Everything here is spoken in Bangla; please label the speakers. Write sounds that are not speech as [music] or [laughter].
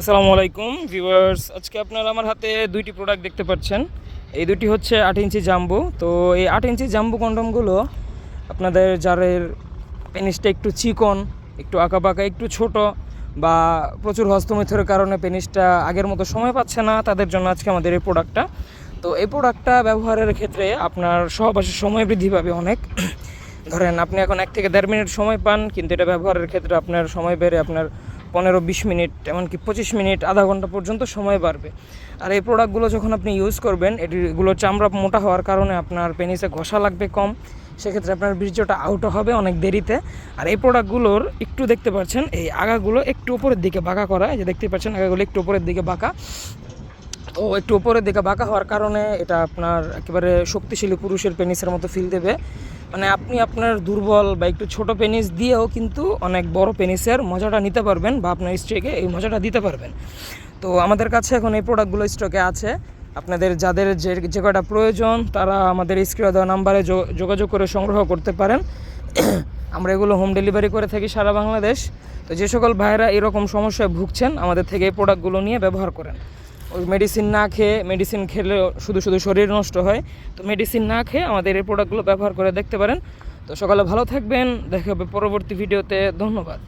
Speaker 1: আসসালামু আলাইকুম ভিউয়ার্স আজকে আপনারা আমার হাতে দুইটি প্রোডাক্ট দেখতে পাচ্ছেন। এই দুটি হচ্ছে আট ইঞ্চি জাম্বু। তো এই আট ইঞ্চি জাম্বু কন্ডমগুলো আপনাদের যাদের পেনিসটা একটু চিকন, একটু আঁকাবাঁকা, একটু ছোট বা প্রচুর হস্তমৈথুরের কারণে পেনিসটা আগের মতো সময় পাচ্ছে না, তাদের জন্য আজকে আমাদের এই প্রোডাক্টটা তো এই প্রোডাক্টটা ব্যবহারের ক্ষেত্রে আপনার সহবাসের সময় বৃদ্ধি পাবে অনেক। ধরেন আপনি এখন এক থেকে দেড় মিনিট সময় পান, কিন্তু এটা ব্যবহারের ক্ষেত্রে আপনার সময় বেড়ে আপনার পনেরো বিশ মিনিট, এমনকি পঁচিশ মিনিট, আধা ঘণ্টা পর্যন্ত সময় বাড়বে। আর এই প্রোডাক্টগুলো যখন আপনি ইউজ করবেন এগুলো চামড়া মোটা হওয়ার কারণে আপনার পেনিসে ঘষা লাগবে কম। সেক্ষেত্রে আপনার বীর্যটা আউটও হবে অনেক দেরিতে। আর এই প্রোডাক্টগুলোর একটু দেখতে পাচ্ছেন, এই আগাগুলো একটু উপরের দিকে বাঁকা করা যে দেখতে পাচ্ছেন আগাগুলো একটু উপরের দিকে বাঁকা। ও একটু উপরের দিকে বাঁকা হওয়ার কারণে এটা আপনার একেবারে শক্তিশালী পুরুষের পেনিসের মতো ফিল দেবে। মানে আপনি আপনার দুর্বল বা একটু ছোট পেনিস দিয়েও কিন্তু অনেক বড় পেনিসের মজাটা নিতে পারবেন বা আপনার স্ত্রীকে এই মজাটা দিতে পারবেন। তো আমাদের কাছে এখন এই প্রোডাক্টগুলো স্টকে আছে। আপনাদের যাদের যে যে কটা প্রয়োজন, তারা আমাদের স্ক্রিনে দেওয়া নাম্বারে যোগাযোগ করে সংগ্রহ করতে পারেন। [coughs] আমরা এগুলো হোম ডেলিভারি করে থাকি সারা বাংলাদেশ। তো যে সকল ভাইয়েরা এরকম সমস্যায় ভুগছেন, আমাদের থেকে এই প্রোডাক্টগুলো নিয়ে ব্যবহার করেন। ওই মেডিসিন না খেয়ে মেডিসিন খেলে শুধু শুধু শরীর নষ্ট হয়, তো মেডিসিন না খেয়ে আমাদের এই প্রোডাক্টগুলো ব্যবহার করে দেখতে পারেন। তো সকালে ভালো থাকবেন, দেখা হবে পরবর্তী ভিডিওতে ধন্যবাদ।